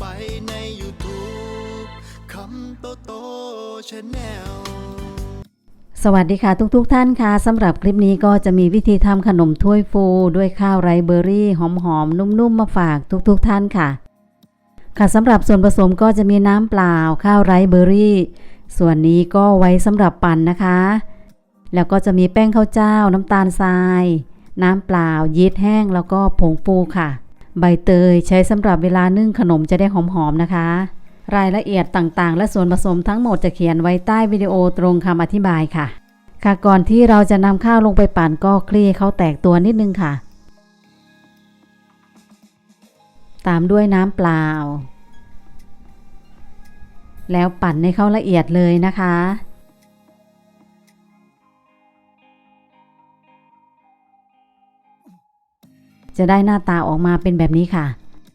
ไปใน YouTube คำโตโตชาแนลสวัสดีค่ะทุกๆทท่านค่ะสำหรับคลิปนี้ก็จะมีวิธีทำขนมถ้วยฟูด้วยข้าวไรเบอร์รี่ หอมๆ นุ่มๆ มาฝากทุกๆทท่านค่ะ ค่ะสำหรับส่วนผสมก็จะมีน้ำเปล่าข้าวไรเบอร์รี่ ส่วนนี้ก็ไว้สำหรับปั่นนะคะ แล้วก็จะมีแป้งข้าวเจ้า น้ำตาลทราย น้ำเปล่ายีสต์แห้งแล้วก็ผงฟูค่ะ ใบเตยใช้สำหรับเวลานึ่งขนมจะได้หอมๆนะคะ รายละเอียดต่างๆ และส่วนผสมทั้งหมดจะเขียนไว้ใต้วิดีโอตรงคำอธิบายค่ะ ค่ะก่อนที่เราจะนำข้าวลงไปปั่นก็คลี่เขาแตกตัวนิดนึงค่ะ ตามด้วยน้ำเปล่า แล้วปั่นให้เข้าละเอียดเลยนะคะ จะได้หน้าตาออกมาเป็นแบบนี้ค่ะ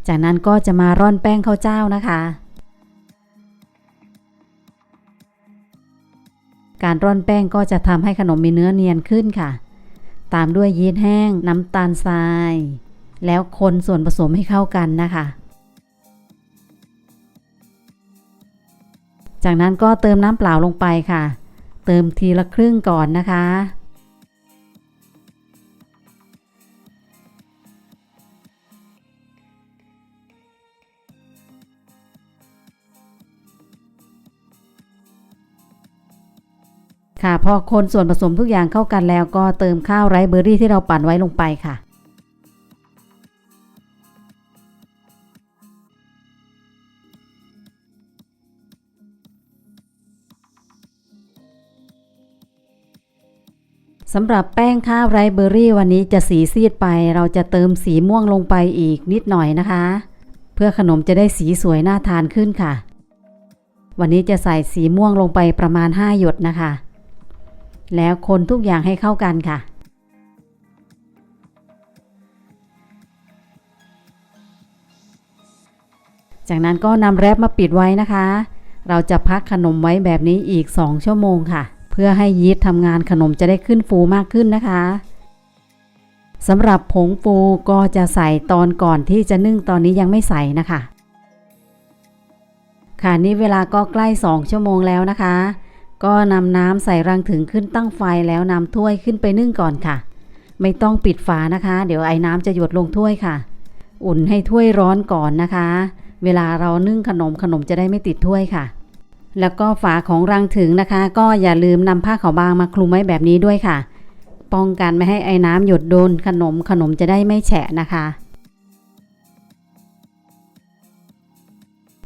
จากนั้นก็จะมาร่อนแป้งข้าวเจ้านะคะ การร่อนแป้งก็จะทำให้ขนมมีเนื้อเนียนขึ้นค่ะ ตามด้วยยีสต์แห้ง น้ำตาลทราย แล้วคนส่วนผสมให้เข้ากันนะคะ จากนั้นก็เติมน้ำเปล่าลงไปค่ะ เติมทีละครึ่งก่อนนะคะ ค่ะ พอคนส่วนผสมทุกอย่างเข้ากันแล้วก็เติมข้าวไรเบอร์รี่ที่เราปั่นไว้ลงไปค่ะ สำหรับแป้งข้าวไรเบอร์รี่วันนี้จะสีซีดไป เราจะเติมสีม่วงลงไปอีกนิดหน่อยนะคะ เพื่อขนมจะได้สีสวยน่าทานขึ้นค่ะวันนี้จะใส่สีม่วงลงไปประมาณ 5 หยดนะคะ แล้วคนทุกอย่างให้เข้ากันค่ะ จากนั้นก็นำแรปมาปิดไว้นะคะ เราจะพักขนมไว้แบบนี้อีก 2 ชั่วโมงค่ะ เพื่อให้ยีสต์ทำงานขนมจะได้ขึ้นฟูมากขึ้นนะคะสำหรับผงฟูก็จะใส่ตอนก่อนที่จะนึ่งตอนนี้ยังไม่ใส่นะคะ ค่ะนี่เวลาก็ใกล้ 2 ชั่วโมงแล้วนะคะ ก็นำน้ำใส่รังถึงขึ้นตั้งไฟแล้วนำถ้วยขึ้นไปนึ่งก่อนค่ะ ไม่ต้องปิดฝานะคะ เดี๋ยวไอ้น้ำจะหยดลงถ้วยค่ะ อุ่นให้ถ้วยร้อนก่อนนะคะ เวลาเรานึ่งขนมขนมจะได้ไม่ติดถ้วยค่ะ แล้วก็ฝาของรังถึงนะคะ ก็อย่าลืมนำผ้าขาวบางมาคลุมไว้แบบนี้ด้วยค่ะ ป้องกันไม่ให้ไอ้น้ำหยดโดนขนมขนมจะได้ไม่แฉะนะคะ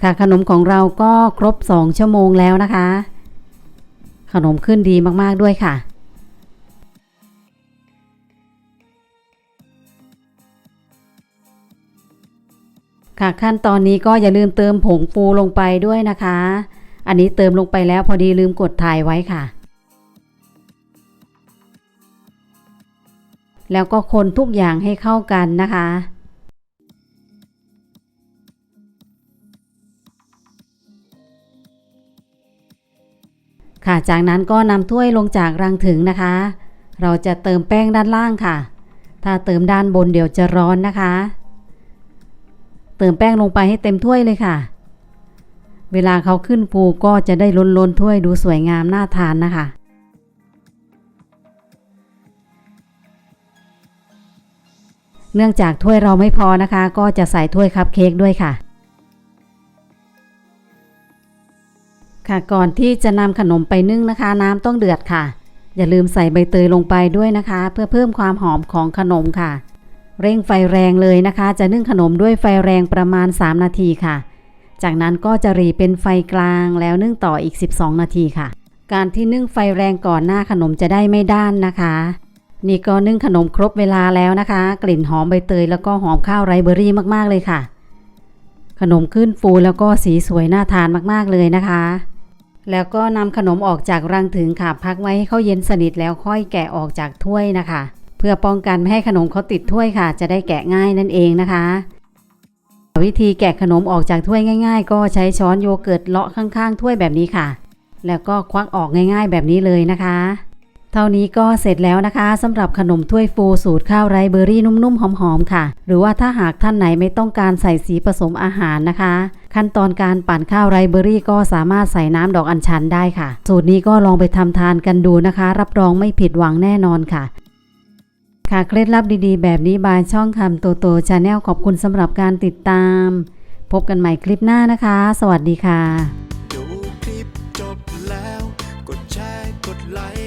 ค่ะขนมของเราก็ครบ 2 ชั่วโมงแล้วนะคะ ขนมขึ้นดีมากๆด้วยค่ะ ค่ะขั้นตอนนี้ก็อย่าลืมเติมผงฟูลงไปด้วยนะคะ อันนี้เติมลงไปแล้วพอดีลืมกดถ่ายไว้ค่ะ แล้วก็คนทุกอย่างให้เข้ากันนะคะ ค่ะ จากนั้นก็นำถ้วยลงจากรังถึงนะคะ เราจะเติมแป้งด้านล่างค่ะ ถ้าเติมด้านบนเดี๋ยวจะร้อนนะคะ เติมแป้งลงไปให้เต็มถ้วยเลยค่ะ เวลาเขาขึ้นฟูก็จะได้ล้นล้นๆถ้วยดูสวยงามน่าทานนะคะเนื่องจากถ้วยเราไม่พอนะคะ ก็จะใส่ถ้วยคัพเค้กด้วยค่ะ ค่ะก่อนที่จะนำขนมไปนึ่งนะคะ น้ำต้องเดือดค่ะ อย่าลืมใส่ใบเตยลงไปด้วยนะคะ เพื่อเพิ่มความหอมของขนมค่ะ เร่งไฟแรงเลยนะคะ จะนึ่งขนมด้วยไฟแรงประมาณ 3 นาทีค่ะ จากนั้นก็จะรีเป็นไฟกลางแล้วนึ่งต่ออีก 12 นาทีค่ะ การที่นึ่งไฟแรงก่อนหน้าขนมจะได้ไม่ด้านนะคะ นี่ก็นึ่งขนมครบเวลาแล้วนะคะ กลิ่นหอมใบเตยแล้วก็หอมข้าวไรเบอร์รี่มากๆเลยค่ะขนมขึ้นฟูแล้วก็สีสวยน่าทานมาก ๆ เลยนะคะ แล้วก็นำขนมออกจากรังถึงค่ะ พักไว้ให้เขาเย็นสนิทแล้วค่อยแกะออกจากถ้วยนะคะ เพื่อป้องกันไม่ให้ขนมเขาติดถ้วยค่ะ จะได้แกะง่ายนั่นเองนะคะ วิธีแกะขนมออกจากถ้วยง่าย ๆ ก็ใช้ช้อนโยเกิร์ตเลาะข้างๆถ้วยแบบนี้ค่ะ แล้วก็ควักออกง่าย ๆ แบบนี้เลยนะคะ เท่านี้ก็เสร็จแล้วนะคะสำหรับขนมถ้วยฟูสูตรข้าวไรเบอร์รี่นุ่มๆ หอมๆ ค่ะ หรือว่าถ้าหากท่านไหนไม่ต้องการใส่สีผสมอาหารนะคะ ขั้นตอนการปั่นข้าวไรเบอร์รี่ก็สามารถใส่น้ำดอกอัญชันได้ค่ะ สูตรนี้ก็ลองไปทำทานกันดูนะคะ รับรองไม่ผิดหวังแน่นอนค่ะค่ะเคล็ดลับดีๆ แบบนี้บายช่องคำโตโตชาแนลขอบคุณสำหรับการติดตาม พบกันใหม่คลิปหน้านะคะ สวัสดีค่ะ ดูคลิปจบแล้ว กดแชร์กดไลค์